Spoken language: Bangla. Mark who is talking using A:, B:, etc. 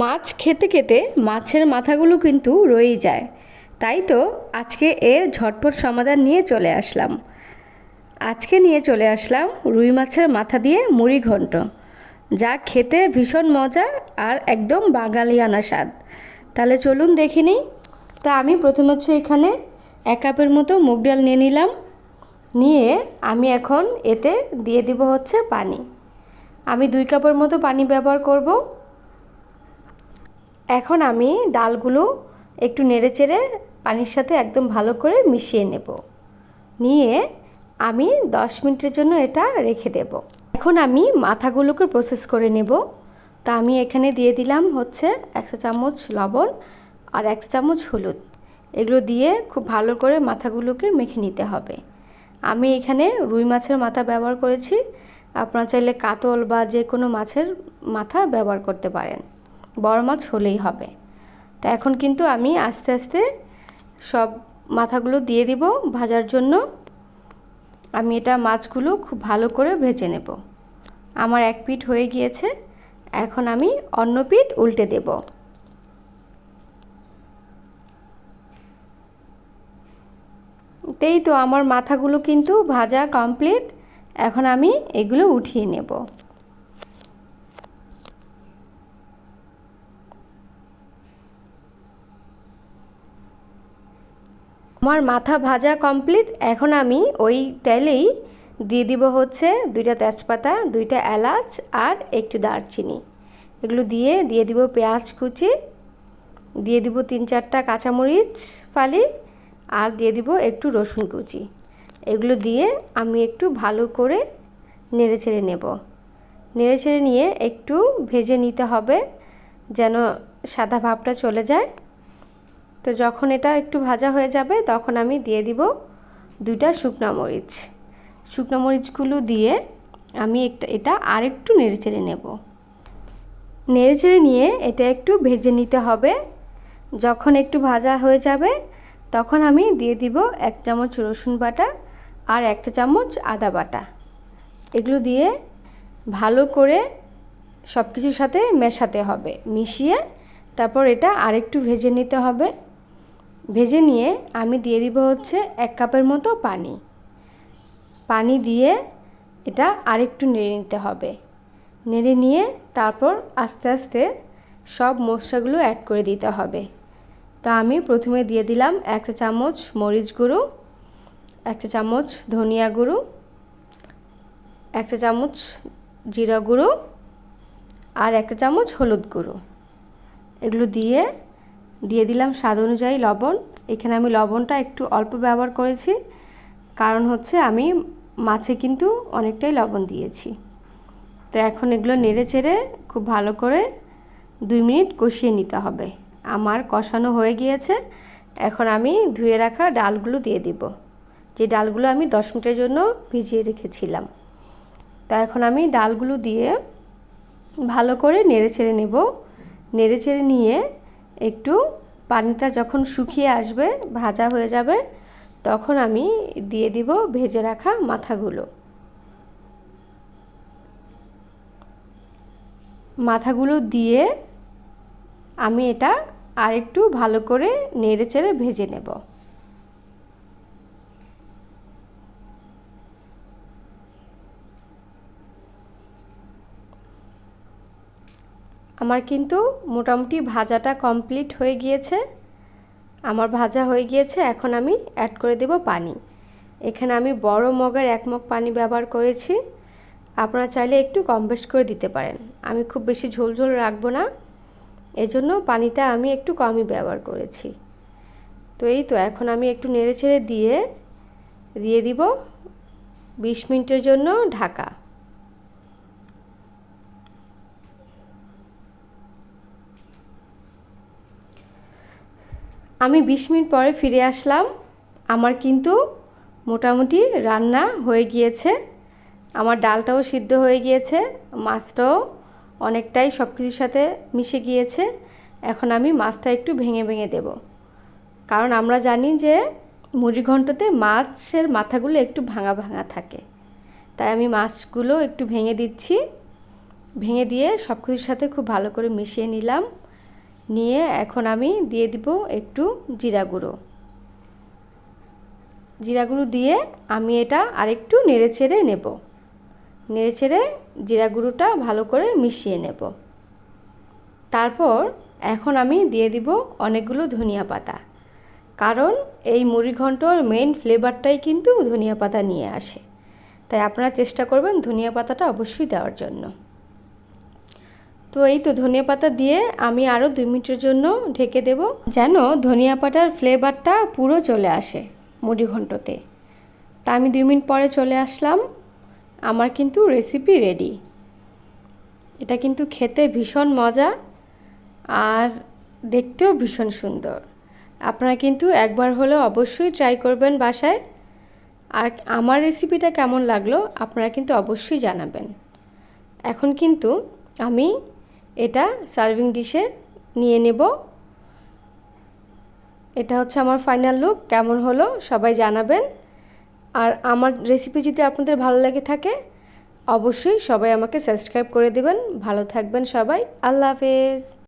A: মাছ খেতে খেতে মাছের মাথাগুলো কিন্তু রয়েই যায়। তাই তো আজকে এর ঝটপট সমাধান নিয়ে চলে আসলাম। আজকে নিয়ে চলে আসলাম রুই মাছের মাথা দিয়ে মুড়ি ঘন্ট। যা খেতে ভীষণ মজা আর একদম বাঙালিয়ানা স্বাদ। তাহলে চলুন দেখে নিই। তা আমি প্রথম হচ্ছে এখানে এক কাপের মতো মুগ ডাল নিয়ে নিলাম। নিয়ে আমি এখন এতে দিয়ে দিব হচ্ছে পানি। আমি দুই কাপের মতো পানি ব্যবহার করব। এখন আমি ডালগুলো একটু নেড়ে চেড়ে পানির সাথে একদম ভালো করে মিশিয়ে নেব। নিয়ে আমি দশ মিনিটের জন্য এটা রেখে দেব। এখন আমি মাথাগুলোকে প্রসেস করে নেব। তা আমি এখানে দিয়ে দিলাম হচ্ছে একশো চামচ লবণ আর এক চামচ হলুদ। এগুলো দিয়ে খুব ভালো করে মাথাগুলোকে মেখে নিতে হবে। আমি এখানে রুই মাছের মাথা ব্যবহার করেছি। আপনারা চাইলে কাতল বা যে কোনো মাছের মাথা ব্যবহার করতে পারেন। বড় মাছ হলেই হবে। তা এখন কিন্তু আমি আস্তে আস্তে সব মাথাগুলো দিয়ে দিব, ভাজার জন্য। আমি এটা মাছগুলো খুব ভালো করে ভেজে নেব। আমার এক পিঠ হয়ে গিয়েছে, এখন আমি অন্য পিঠ উল্টে দেব। তেই তো আমার মাথাগুলো কিন্তু ভাজা কমপ্লিট, এখন আমি এগুলো উঠিয়ে নেব। আমার মাথা ভাজা কমপ্লিট এখন আমি ওই তেলেই দিয়ে দিব হচ্ছে দুইটা তেজপাতা, দুইটা এলাচ আর একটু দারচিনি। এগুলো দিয়ে দিয়ে দিব পেঁয়াজ কুচি, দিয়ে দিব তিন চারটা কাঁচামরিচ ফালি আর দিয়ে দিব একটু রসুন কুচি। এগুলো দিয়ে আমি একটু ভালো করে নেড়ে ছেড়ে নেব। নেড়ে ছেড়ে নিয়ে একটু ভেজে নিতে হবে যেন সাদা ভাবটা চলে যায়। তো যখন এটা একটু ভাজা হয়ে যাবে, তখন আমি দিয়ে দিব দুইটা শুকনো মরিচ। শুকনো মরিচগুলো দিয়ে আমি একটা, এটা আরেকটু নেড়ে চেড়ে নেব। নেড়ে চেড়ে নিয়ে এটা একটু ভেজে নিতে হবে। যখন একটু ভাজা হয়ে যাবে, তখন আমি দিয়ে দিব এক চামচ রসুন বাটা আর একটা চামচ আদা বাটা। এগুলো দিয়ে ভালো করে সব কিছুর সাথে মেশাতে হবে, মিশিয়ে তারপর এটা আরেকটু ভেজে নিতে হবে। ভেজে নিয়ে আমি দিয়ে দিব হচ্ছে এক কাপের মতো পানি। পানি দিয়ে এটা আরেকটু নেড়ে নিতে হবে। নেড়ে নিয়ে তারপর আস্তে আস্তে সব মশলাগুলো অ্যাড করে দিতে হবে। তা আমি প্রথমে দিয়ে দিলাম একটা চামচ মরিচ গুঁড়ো একটা চামচ ধনিয়া গুঁড়ো একটা চামচ জিরা গুঁড়ো আর একটা চামচ হলুদ গুঁড়ো। এগুলো দিয়ে দিয়ে দিলাম স্বাদ অনুযায়ী লবণ। এখানে আমি লবণটা একটু অল্প ব্যবহার করেছি। কারণ হচ্ছে আমি মাছে কিন্তু অনেকটাই লবণ দিয়েছি। তো এখন এগুলো নেড়ে চেড়ে খুব ভালো করে দুই মিনিট কষিয়ে নিতে হবে। আমার কষানো হয়ে গিয়েছে। এখন আমি ধুয়ে রাখা ডালগুলো দিয়ে দিব। যে ডালগুলো আমি দশ মিনিটের জন্য ভিজিয়ে রেখেছিলাম। তা এখন আমি ডালগুলো দিয়ে ভালো করে নেড়ে চেড়ে নেব। নেড়ে চেড়ে নিয়ে একটু পানিটা যখন শুকিয়ে আসবে, ভাজা হয়ে যাবে, তখন আমি দিয়ে দিব ভেজে রাখা মাথাগুলো। মাথাগুলো দিয়ে আমি এটা আরেকটু ভালো করে নেড়ে চেড়ে ভেজে নেব। আমার কিন্তু মোটামুটি ভাজাটা কমপ্লিট হয়ে গিয়েছে। আমার ভাজা হয়ে গিয়েছে, এখন আমি অ্যাড করে দেব পানি। এখানে আমি বড় মগের এক মগ পানি ব্যবহার করেছি। আপনারা চাইলে একটু কম বেশ করে দিতে পারেন। আমি খুব বেশি ঝোল ঝোল রাখব না। এজন্য পানিটা আমি একটু কমই ব্যবহার করেছি। তো এই তো, এখন আমি একটু নেড়ে ছেড়ে দিয়ে দিয়ে দিব বিশ মিনিটের জন্য ঢাকা। আমি বিশ মিনিট পরে ফিরে আসলাম। আমার কিন্তু মোটামুটি রান্না হয়ে গিয়েছে। আমার ডালটাও সিদ্ধ হয়ে গিয়েছে। মাছটাও অনেকটাই সব কিছুর সাথে মিশে গিয়েছে। এখন আমি মাছটা একটু ভেঙে ভেঙে দেব। কারণ আমরা জানি যে মুড়ি ঘন্টতে মাছের মাথাগুলো একটু ভাঙা ভাঙা থাকে। তাই আমি মাছগুলো একটু ভেঙে দিচ্ছি। ভেঙে দিয়ে সব কিছুর সাথে খুব ভালো করে মিশিয়ে নিলাম। নিয়ে এখন আমি দিয়ে দিব একটু জিরা গুঁড়ো। জিরা গুঁড়ো দিয়ে আমি এটা আরেকটু নেড়ে ছেড়ে নেব। নেড়ে ছেড়ে জিরা গুঁড়োটা ভালো করে মিশিয়ে নেব। তারপর এখন আমি দিয়ে দিব অনেকগুলো ধনিয়া পাতা। কারণ এই মুড়ি ঘন্টর মেন ফ্লেভারটাই কিন্তু ধনিয়া পাতা নিয়ে আসে। তাই আপনারা চেষ্টা করবেন ধনিয়া পাতাটা অবশ্যই দেওয়ার জন্য। তো এই তো ধনিয়া পাতা দিয়ে আমি আরও দুই মিনিটের জন্য ঢেকে দেব। যেন ধনিয়া পাতার ফ্লেভারটা পুরো চলে আসে মুড়ি ঘন্টতে। তা আমি দুই মিনিট পরে চলে আসলাম। আমার কিন্তু রেসিপি রেডি এটা কিন্তু খেতে ভীষণ মজা আর দেখতেও ভীষণ সুন্দর। আপনারা কিন্তু একবার হলেও অবশ্যই ট্রাই করবেন বাসায়। আর আমার রেসিপিটা কেমন লাগল আপনারা কিন্তু অবশ্যই জানাবেন। এখন কিন্তু আমি এটা সার্ভিং ডিশে নিয়ে নেব। এটা হচ্ছে আমার ফাইনাল লুক কেমন হলো সবাই জানাবেন। আর আমার রেসিপি যদি আপনাদের ভালো লাগে থাকে, অবশ্যই সবাই আমাকে সাবস্ক্রাইব করে দেবেন। ভালো থাকবেন সবাই, আল্লাহ হাফেজ।